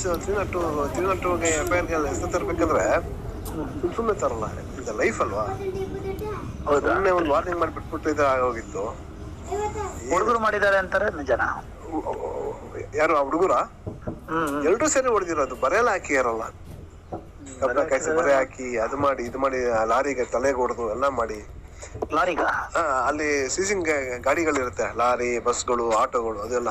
Three nought two three nought ಟೂಗೆ F I ಆರ್ಗೆ ಹೆಸರು ತರಬೇಕಂದ್ರೆ ಸುಮ್ಮನೆ ತರಲ್ಲ. ಇದು ಲೈಫ್ ಅಲ್ವಾ? ಹೌದಾ? ಸುಮ್ಮನೆ ಒಂದು ವಾರ್ನಿಂಗ್ ಮಾಡಿ ಬಿಟ್ಬಿಟ್ಟು ಇದು ಆಗೋಗಿತ್ತು. ಹುಡುಗರು ಮಾಡಿದ್ದಾರೆ ಅಂತಾರೆ ನಿಜನಾ? ಯಾರು ಆ ಹುಡುಗರ. ಎಲ್ರೂ ಸೇರಿ ಹೊಡೆದಿರೋದು ಬರೆಯಲ್ಲ ಹಾಕಿ ಯಾರಲ್ಲ? ಕಬ್ಬಣ ಕಾಯಿಸಿ ಬರೆ ಹಾಕಿ ಅದು ಮಾಡಿ ಇದು ಮಾಡಿ ಆ ಲಾರಿಗೆ ತಲೆಗೆ ಹೊಡೆದು ಎಲ್ಲ ಮಾಡಿ. ಲಾರಿಗ? ಅಲ್ಲಿ ಸೀಸಿಂಗ್ ಗಾಡಿಗಳಿರುತ್ತೆ ಲಾರಿ ಬಸ್ಗಳು ಆಟೋಗಳು ಅದೆಲ್ಲ.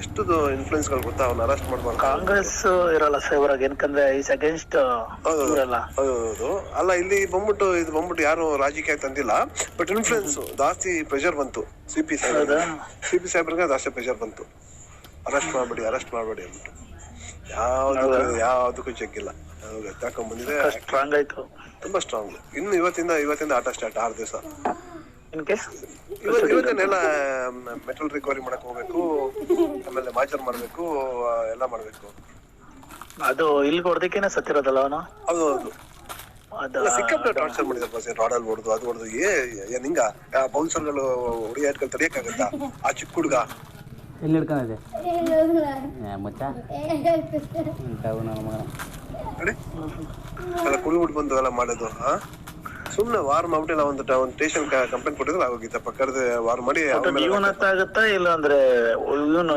ಎಷ್ಟು ಇನ್ಫ್ಲುಯೆನ್ಸ್ಗಳು ಗೊತ್ತಾ? ಅವ್ನ ಅರೆಸ್ಟ್ ಮಾಡ್ಬಾರ್ದು. ಕಾಂಗ್ರೆಸ್ ಇರಲ್ಲ ಫೇವರ್ ಏನಕಂದ್ರೆ ಈಸ್ ಅಗೇನ್ಸ್ಟ್ ಹೌದು. ಇರಲ್ಲ ಹೌದು ಅಲ್ಲ ಇಲ್ಲಿ ಬಂದ್ಬಿಟ್ಟು ಇದು ಬಂದ್ಬಿಟ್ಟು ಯಾರು ರಾಜಕೀಯ ತಂದಿಲ್ಲ ಬಟ್ ಇನ್ಫ್ಲುಯೆನ್ಸ್ ಜಾಸ್ತಿ ಪ್ರೆಷರ್ ಬಂತು. ಸಿ ಪಿ ಸಾಹೇಬ್ ಸಿ ಪಿ ಸಾಹೇಬ್ರಿಗೆ ಜಾಸ್ತಿ ಪ್ರೆಷರ್ ಬಂತು. ಅರೆಸ್ಟ್ ಮಾಡಬೇಡಿ ಅರೆಸ್ಟ್ ಮಾಡಬೇಡಿ ಅಂದ್ಬಿಟ್ಟು. ಯಾವ್ದು ಯಾವ್ದಕ್ಕೂ ಚೆಕ್ ಇಲ್ಲ. ತಕೊಂಡ್ ಬಂದಿದೆ? ಸ್ಟ್ರಾಂಗ್ ಆಯ್ತು. ತುಂಬಾ ಸ್ಟ್ರಾಂಗ್ ಇನ್ನು ಇವತ್ತಿಂದ ಇವತ್ತಿಂದ ಆಟ ಸ್ಟಾರ್ಟ್ ಆರು ದಿವಸ. ಕೇಸ್ ಇವತ್ತನ್ನೆಲ್ಲ ಮೆಟಲ್ ರಿಕವರಿ ಮಾಡಕ್ ಹೋಗ್ಬೇಕು ಆಮೇಲೆ ಮಾಚರ್ ಮಾಡ್ಬೇಕು ಎಲ್ಲ ಮಾಡ್ಬೇಕು. ಅದು ಇಲ್ಲಿ ಹೊಡೆದಕ್ಕೇನೆ ಸತ್ತಿರೋದಲ್ಲ ಅವನು? ಹೌದು ಹೌದು ಸಿಕ್ಕಾಪಟ್ಟೆ ಟಾರ್ಚರ್ ಮಾಡಿದ್ದಾರೆ ಬಸ್ ರಾಡಲ್ಲಿ ಹೊಡೆದು ಅದು ಹೊಡೆದು. ಏ ಏನ್ ಹಿಂಗ ಬೌನ್ಸರ್ಗಳು ಹುಡುಗಾಟ್ಗಳು ತಡಿಯಕ್ಕಾಗತ್ತಾ? ಆ ಚಿಕ್ಕ ಹುಡುಗ. ಎಲ್ಲಿ ಹಿಡ್ಕೊಂಡಿದೆ ಮುಚ್ಚ. ಕುಡಿಬಿಟ್ಟು ಬಂದು ಎಲ್ಲ ಮಾಡೋದು ಹಾ ಸುಮ್ನೆ ವಾರ್ ಮಾಡ್ಬಿಟ್ಟಿಲ್ಲ ಒಂದು ಒಂದು ಸ್ಟೇಷನ್ ಕಂಪ್ಲೇಂಟ್ ಕೊಟ್ಟಿದ್ರೆ ಆಗೋಗಿತ್ತಪ್ಪ ಕರೆದು ವಾರ್ ಮಾಡಿ ಆಗುತ್ತಾ ಇಲ್ಲ ಅಂದ್ರೆ ಇವನು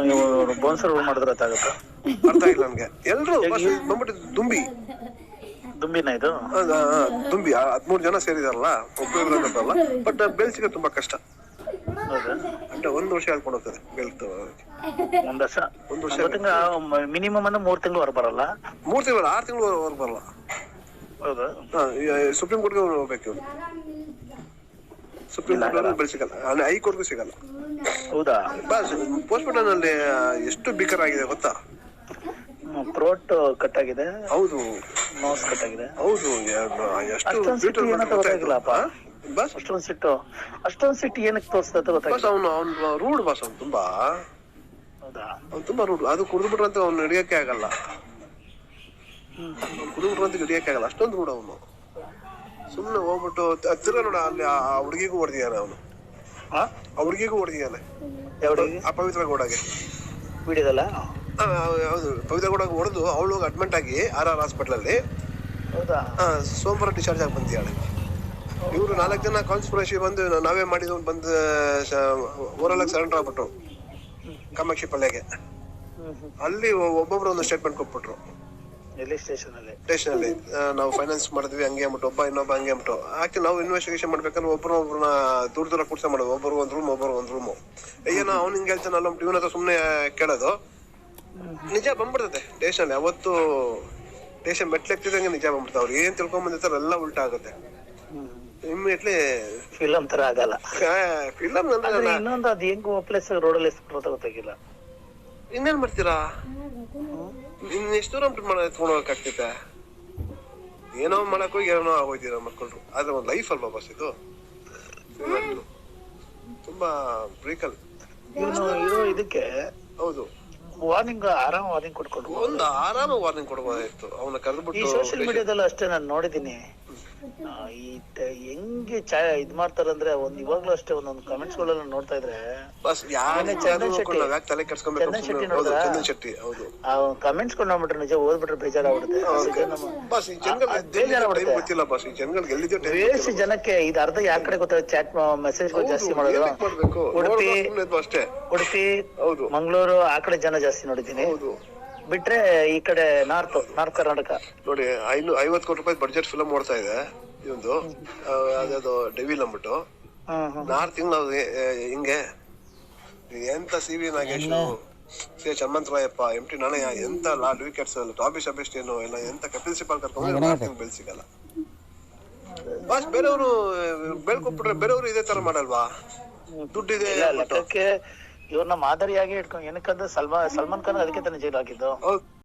ಬೋನ್ಸರ್ ಮಾಡಿದ್ರೆ ಅರ್ಥ ಆಗಿಲ್ಲ ನನ್ಗೆ. ಎಲ್ರು ಬಂದ್ಬಿಟ್ಟು ದುಂಬಿ. ದುಂಬಿನ ಇದು? ದುಂಬಿ. ಹದ್ಮೂರು ಜನ ಸೇರಿದಾರಲ್ಲ ಒಬ್ಬರಲ್ಲ ಬಟ್ ಬೆಲ್ಸಿಗೆ ತುಂಬಾ ಕಷ್ಟ. ಹೌದಾ? ಅಂದ್ರೆ ಒಂದ್ ವರ್ಷ ಹೇಳ್ಕೊಂಡು ಹೋಗ್ತದೆ ಬೆಲ್ತ್ ಒಂದ್ ವರ್ಷ? ಒಂದ್ ವರ್ಷ ಮಿನಿಮಮ್ ಅಂದ್ರೆ ಮೂರ್ ತಿಂಗಳು ಹೊರ ಬರಲ್ಲ? ಮೂರ್ ತಿಂಗಳು ಆರ್ ತಿಂಗಳು ಹೊರ ಬರಲ್ಲ. ಹೌದಾ? ಸುಪ್ರೀಂ ಕೋರ್ಟ್ಗೆ ಹೋಗ್ಬೇಕು. ಇವ್ನು ಸುಪ್ರೀಂ ಕೋರ್ಟ್ ಬೆಲ್ ಸಿಗಲ್ಲ. ಅಲ್ಲಿ ಹೈಕೋರ್ಟ್ಗೂ ಸಿಗಲ್ಲ. ಹೌದಾ? ಪೋಸ್ಟ್ಮಾರ್ಟಮ್ ಅಲ್ಲಿ ಎಷ್ಟು ಬಿಕರ್ ಆಗಿದೆ ಗೊತ್ತಾ? ಥ್ರೋಟ್ ಕಟ್ ಆಗಿದೆ ಹೌದು. ನೋಸ್ ಕಟ್ ಆಗಿದೆ ಹೌದು ಎಷ್ಟು beautiful ಗೊತ್ತಾಗಿಲ್ಲಪ್ಪ. ಬಸ್ ಅಷ್ಟೊಂದ್ ಸಿಟ್ಟು. ಅಷ್ಟೊಂದ್ ಸಿಟ್ಟು ಏನಕ್ಕೆ ತೋರಿಸ್ತದೆ ಬಸ್ ಗೊತ್ತಾಗಿಲ್ಲ ಅವನು ಅವ್ನು ರೂಡ್ ಬಸ್ ಅವ್ನು ತುಂಬಾ. ಹೌದಾ? ಅವ್ನು ತುಂಬಾ ರೂಡ್. ಅದು ಕುಡಿದ್ಬಿಟ್ರಂತ ಅವ್ನು ಹಿಡಿಯಕ್ಕೆ ಆಗಲ್ಲ. ಕುಡಿದ್ಬಿಟ್ರಂತ ಹಿಡಿಯಕ್ಕೆ ಆಗಲ್ಲ ಅಷ್ಟೊಂದು ಕೂಡ ಅವನು. ಸುಮ್ಮನೆ ಹೋಗ್ಬಿಟ್ಟು ಹತ್ತಿರ ನೋಡ ಅಲ್ಲಿ ಆ ಹುಡುಗಿಗೂ ಹೊಡೆದಿದ್ದಾನೆ ಅವನು. ಆ? ಹುಡುಗಿಗೂ ಹೊಡೆದಿದ್ದಾನೆ ಅಪವಿತ್ರ ಆ ಪವಿತ್ರ ಗೌಡಗೆ. ವಿಡಿಯೋದಲ್ಲ ಆ, ಹೌದು. ಪವಿತ್ರ ಗೌಡಗೆ ಹೊಡೆದು ಅವಳು ಅಡ್ಮಿಂಟ್ ಆಗಿ ಆರ್ ಆರ್ ಹಾಸ್ಪಿಟಲ್ ಅಲ್ಲಿ. ಹೌದಾ? ಆ, ಸೋಮವಾರ ಡಿಸ್ಚಾರ್ಜ್ ಆಗಿ ಬಂದಿದ್ದಾಳೆ. ಇವರು ನಾಲ್ಕು ಜನ ಕಾನ್ಸ್ಪಿರಸಿ ಬಂದು ನಾವೇ ಮಾಡಿದ ಬಂದು ಓರಲಾಗಿ ಸರೆಂಡರ್ ಆಗ್ಬಿಟ್ರು. ಕಾಮಾಕ್ಷಿ ಪಲ್ಯಗೆ ಅಲ್ಲಿ ಒಬ್ಬೊಬ್ರು ಒಂದು ಸ್ಟೇಟ್ಮೆಂಟ್ ಕೊಟ್ಬಿಟ್ರು. ಎಲ್ಲಿ ಸ್ಟೇಷನ್ ಅಲ್ಲಿ? ಸ್ಟೇಷನ್ ಅಲ್ಲಿ. ನಾವು ಫೈನಾನ್ಸ್ ಮಾಡಿದ್ವಿ ಹಂಗೆ ಅಂದ್ಬಿಟ್ಟು ಒಬ್ಬ ಇನ್ನೊಬ್ಬ ಹಂಗೆ ಅಂದ್ಬಿಟ್ಟು. ಆಕ್ಚುಲಿ ನಾವು ಇನ್ವೆಸ್ಟಿಗೇಷನ್ ಮಾಡ್ಬೇಕಂದ್ರೆ ಒಬ್ಬರು ಒಬ್ರನ್ನ ದೂರ ದೂರ ಕೂರ್ಸ ಮಾಡೋದು. ಒಬ್ಬರು ಒಂದ್ ರೂಮ್ ಒಬ್ಬರು ಒಂದ್ ರೂಮು ಏನೋ ಅವ್ನು ಹಿಂಗೆ ಹೇಳ್ತಾನಲ್ಲ ಅಂದ್ಬಿಟ್ಟು ಇವನ ಹತ್ರ ಸುಮ್ಮನೆ ಕೇಳೋದು. ನಿಜ ಬಂದ್ಬಿಡ್ತದೆ ಸ್ಟೇಷನ್ ಯಾವತ್ತು ಸ್ಟೇಷನ್ ಮೆಟ್ಲೆಕ್ತಿದಂಗೆ ನಿಜ ಬಂದ್ಬಿಡ್ತಾವೆ ಅವ್ರು ಏನ್ ತಿಳ್ಕೊಂಡ್ ಬಂದಿರ್ತಾರ ಎಲ್ಲ ಉಲ್ಟಾ ಆಗುತ್ತೆ. ಇಮ್ಮಿಡಿಯೇಟ್ಲಿ ಫಿಲಂ ತರ ಆಗಲ್ಲ. ಫಿಲಮ್ ಇನ್ನೊಂದು ಅದ್ ಹೆಂಗ್ ಪ್ಲೇಸ್ ರೋಡಲ್ಲಿ ಎಸ್ಬಿಟ್ಟು ಗೊತ್ತಾಗಿಲ್ಲ. ಇನ್ನೇನ್ ಮಾಡ್ತೀರಾ? ಇನ್ ಎಷ್ಟು ದೂರ ಮಾಡ ಎತ್ಕೊಂಡು ಹೋಗಕ್ಕಾಗ್ತೈತೆ ಏನೋ ಮಾಡಕ್ ಹೋಗಿ ಏನೋ ಆಗೋಯ್ತೀರ ಮಕ್ಕಳು ಆದ್ರೆ ಒಂದು ಲೈಫ್ ಅಲ್ವಾ ಬಸ್ ಇದು? ತುಂಬಾ ಬ್ರೇಕಲ್ ಇದಕ್ಕೆ ಹೌದು. ವಾರ್ನಿಂಗ್ ಆರಾಮ ವಾರ್ನಿಂಗ್ ಕೊಟ್ಕೊಂಡು. ಒಂದು ಆರಾಮ ವಾರ್ನಿಂಗ್ ಕೊಡ್ಬೋದಾಯ್ತು. ಅವನ ಕರೆದ್ಬಿಟ್ಟು ಸೋಶಿಯಲ್ ಮೀಡಿಯಾದಲ್ಲಿ ಅಷ್ಟೇ ನಾನು ಟ- ಹೆಂಗೆ ಚಾ ಇದ್ ಮಾಡ್ತಾರಂದ್ರೆ ಒಂದ್ ಇವಾಗ್ಲೂ ಅಷ್ಟೇ ಒಂದೊಂದು ಕಮೆಂಟ್ಸ್ ಗಳೆಲ್ಲ ನೋಡ್ತಾ ಇದ್ರೆ. ಚಂದನ್ ಶೆಟ್ಟಿ. ಯಾಕೆ ತಲೆ ಕೆಡ್ಸ್ಕೊಬೇಕು ಚಂದನ್ ಶೆಟ್ಟಿ ಹೌದು ನೋಡ್ದಾ? ಚಂದನ್ ಶೆಟ್ಟಿ ಹೌದು. ಆ ಕಮೆಂಟ್ಸ್ ಕೊಂಡು ನೋಡ್ಬಿಟ್ರೆ ನಿಜ ಓದ್ಬಿಟ್ರೆ ಬೇಜಾರಾಗ್ಬಿಡುತ್ತೆ. ಆಗ್ಬಿಡುತ್ತೆ ಬೇಸಿ ವೇಸ್ಟ್ ಜನಕ್ಕೆ ಇದು ಅರ್ಧ ಯಾ ಕಡೆ ಗೊತ್ತಾಗ ಚಾಟ್ ಮೆಸೇಜ್ ಜಾಸ್ತಿ ಮಾಡೋದು. ಉಡುಪಿ ಉಡುಪಿ ಹೌದು. ಮಂಗಳೂರು ಆ ಕಡೆ ಜನ ಜಾಸ್ತಿ ನೋಡಿದ್ದೀನಿ. ಹೌದು. ಬಿಟ್ರೆ ಈ ಕಡೆ ನಾರ್ತ್ ನಾರ್ತ್ ಕರ್ನಾಟಕ. ನೋಡಿ ಐನೂ ಐವತ್ತು ಕೋಟಿ ರೂಪಾಯಿ ಬಡ್ಜೆಟ್ ಫಿಲಮ್ ಓಡ್ತಾ ಇದೆ ಇದೊಂದು ಅದ್ಯಾವ್ದು ಡೆವಿಲ್ ಅಂದ್ಬಿಟ್ಟು. ನಾರ್ತ್ ಹಿಂಗ್ ನಾವು ತಿಂಗಳು ಹಿಂಗೆ. ಎಂತ C V Nagesh? C H Hanumantharayappa M T Nanaiah ಎಂತ ಲಾಡ್ ವಿಕೆಟ್ಸ್ ಟಾಬಿ ಸಬೆಸ್ಟೇನು ಎಲ್ಲ ಎಂತ ಕಪಿಲ್ ಸಿಪಾಲ್ ಕರ್ಕೊಂಡು ಬೆಲ್ ಸಿಗಲ್ಲ ಬಾಸ್ ಬೇರೆಯವರು ಬೆಳ್ಕೊಟ್ಬಿಟ್ರೆ ಬೇರೆಯವರು ಇದೇ ತರ ಮಾಡಲ್ವಾ? ದುಡ್ಡಿದೆ ಇಲ್ಲ ಇವ್ರನ್ನ ಮಾದರಿಯಾಗಿ ಇಟ್ಕೊಂಡು ಏನಕ್ಕಂದ್ರೆ ಸಲ್ಮಾನ್ ಸಲ್ಮಾನ್ ಖಾನ್ ಅದಕ್ಕೆ ತಾನೇ ಜೈಲ್ ಹಾಕಿದ್ದು.